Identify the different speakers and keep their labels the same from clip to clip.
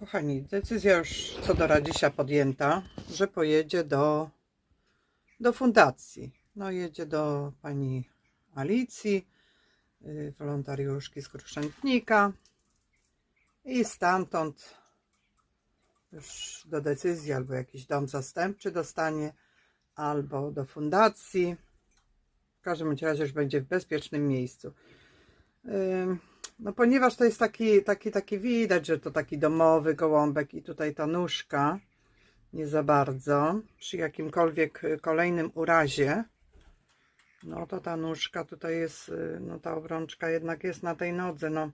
Speaker 1: Kochani, decyzja już co do Radzisia podjęta, że pojedzie do, do fundacji. No jedzie do pani Alicji, y, wolontariuszki z Kruszętnika i stamtąd już do decyzji albo jakiś dom zastępczy dostanie, albo do fundacji. W każdym razie już będzie w bezpiecznym miejscu. Ym, No ponieważ to jest taki, taki, taki widać, że to taki domowy gołąbek i tutaj ta nóżka nie za bardzo. Przy jakimkolwiek y, kolejnym urazie, no to ta nóżka tutaj jest, y, no ta obrączka jednak jest na tej nodze, no.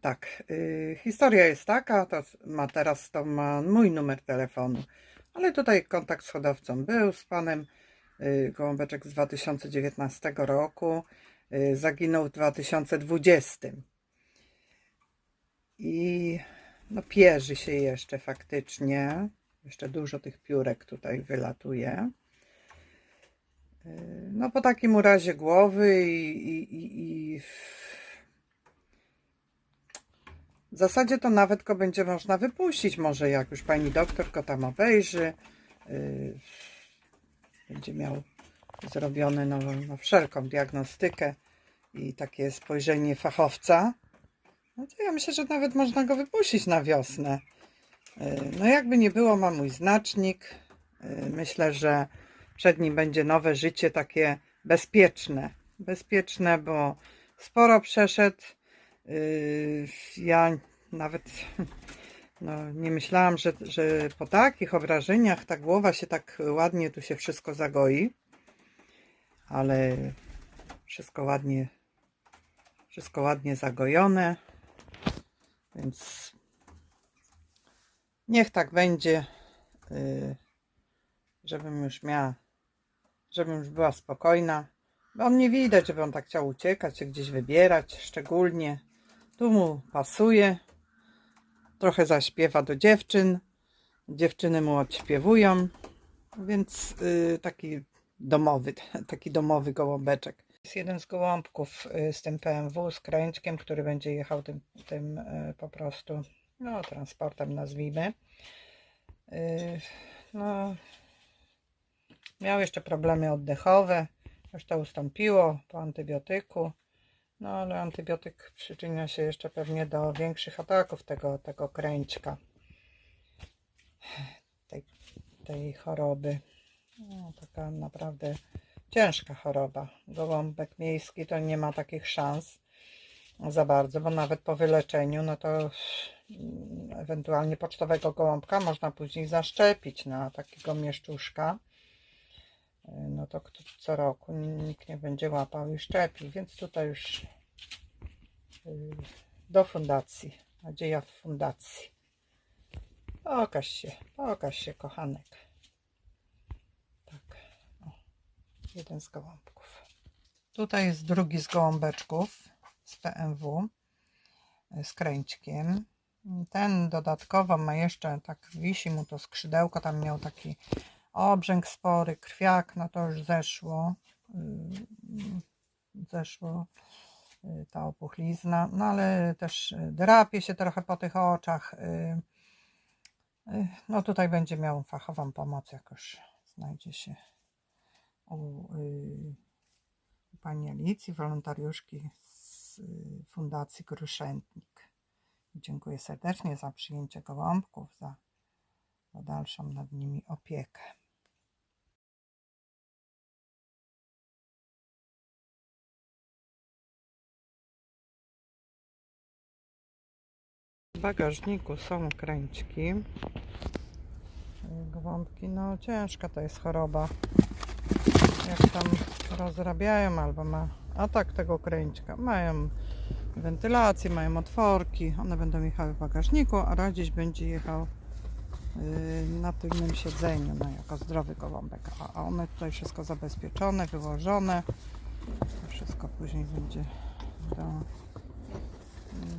Speaker 1: Tak, y, historia jest taka, to ma teraz to ma mój numer telefonu, ale tutaj kontakt z hodowcą był z panem y, Gołąbeczek z 2019 roku, zaginął w 2020 i no pierzy się jeszcze faktycznie, jeszcze dużo tych piórek tutaj wylatuje. Y, No po takim urazie głowy i, i, i, i w zasadzie to nawet go będzie można wypuścić. Może jak już pani doktor go tam obejrzy, yy, będzie miał zrobione no, no, wszelką diagnostykę i takie spojrzenie fachowca. No to ja myślę, że nawet można go wypuścić na wiosnę. Yy, no jakby nie było, ma mój znacznik. Yy, myślę, że przed nim będzie nowe życie takie bezpieczne. Bezpieczne, bo sporo przeszedł. Yy, Ja nawet no, nie myślałam, że, że po takich obrażeniach ta głowa się tak ładnie tu się wszystko zagoi. Ale wszystko ładnie, wszystko ładnie zagojone. Więc niech tak będzie, yy, żebym już miała, żebym już była spokojna. Bo on nie widać, żeby on tak chciał uciekać, się gdzieś wybierać, szczególnie. Tu mu pasuje. Trochę zaśpiewa do dziewczyn. Dziewczyny mu odśpiewują. Więc y, taki domowy, taki domowy gołąbeczek. Jest jeden z gołąbków y, z tym PMW, z kręćkiem, który będzie jechał tym, tym y, po prostu no, transportem, nazwijmy. Y, no, miał jeszcze problemy oddechowe. Już to ustąpiło po antybiotyku. No ale antybiotyk przyczynia się jeszcze pewnie do większych ataków tego, tego kręćka. Tej, tej choroby. No, taka naprawdę ciężka choroba. Gołąbek miejski to nie ma takich szans za bardzo, bo nawet po wyleczeniu, no to mm, ewentualnie pocztowego gołąbka można później zaszczepić na takiego mieszczuszka no to co roku nikt nie będzie łapał i szczepił, więc tutaj już yy, do fundacji. Nadzieja w fundacji. Pokaż się, pokaż się, kochanek. Tak, o, jeden z gołąbków. Tutaj jest drugi z gołąbeczków z PMW z kręćkiem. Ten dodatkowo ma jeszcze, tak wisi mu to skrzydełko, tam miał taki obrzęk spory, krwiak, no to już zeszło. Yy, Zeszło yy, ta opuchlizna, no ale też drapie się trochę po tych oczach. Yy, No tutaj będzie miał fachową pomoc, jak już znajdzie się u u pani Alicji, wolontariuszki z yy, Fundacji Kruszętnik. Dziękuję serdecznie za przyjęcie gołąbków, za, za dalszą nad nimi opiekę. W bagażniku są kręćki. Gołąbki, no ciężka to jest choroba. Jak tam rozrabiają albo ma atak tego kręćka, mają wentylację, mają otworki, one będą jechały w bagażniku, a radziś będzie jechał yy, na tylnym siedzeniu, no jako zdrowy gołąbek. A a one tutaj wszystko zabezpieczone, wyłożone. To wszystko później będzie do mm,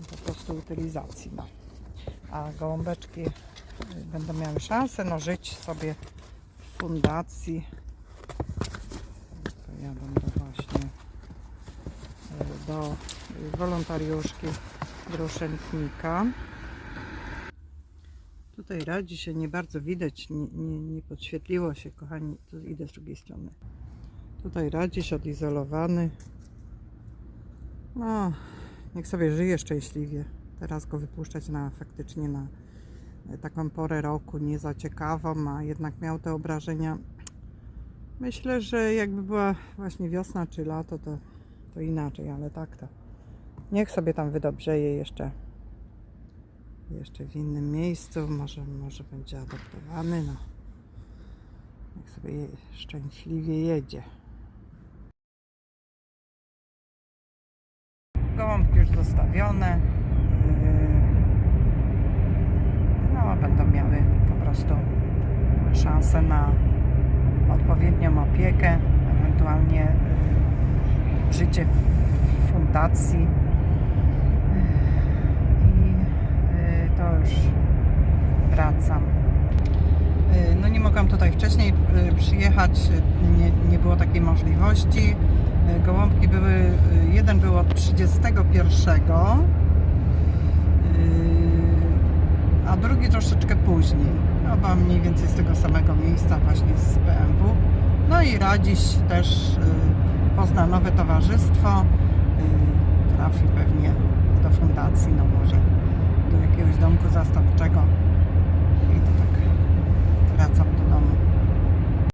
Speaker 1: po prostu utylizacji. No. A gołąbeczki y, będą miały szansę no, żyć sobie w fundacji. Pojadą do właśnie y, do wolontariuszki Droszentnika. Tutaj radzi się nie bardzo widać, nie, nie, nie podświetliło się, kochani. Tu idę z drugiej strony. Tutaj radziś odizolowany. No, niech sobie żyje szczęśliwie. Teraz go wypuszczać na faktycznie na taką porę roku nie za ciekawą, a jednak miał te obrażenia. Myślę, że jakby była właśnie wiosna czy lato, to, to inaczej, ale tak to. Niech sobie tam wydobrzeje jeszcze. Jeszcze w innym miejscu, może, może będzie adoptowany. No. Niech sobie je, szczęśliwie jedzie. Gołąbki już zostawione. Yy, No, będą miały po prostu szansę na odpowiednią opiekę, ewentualnie yy, życie w fundacji. I yy, to już wracam. Yy, No nie mogłam tutaj wcześniej przyjechać, nie, nie było takiej możliwości. Gołąbki były, jeden był od 31, yy, a drugi troszeczkę później. Oba mniej więcej z tego samego miejsca, właśnie z BMW. No i Radziś też yy, pozna nowe towarzystwo. Yy, Trafi pewnie do fundacji, no może do jakiegoś domku zastępczego. I to tak wracam do.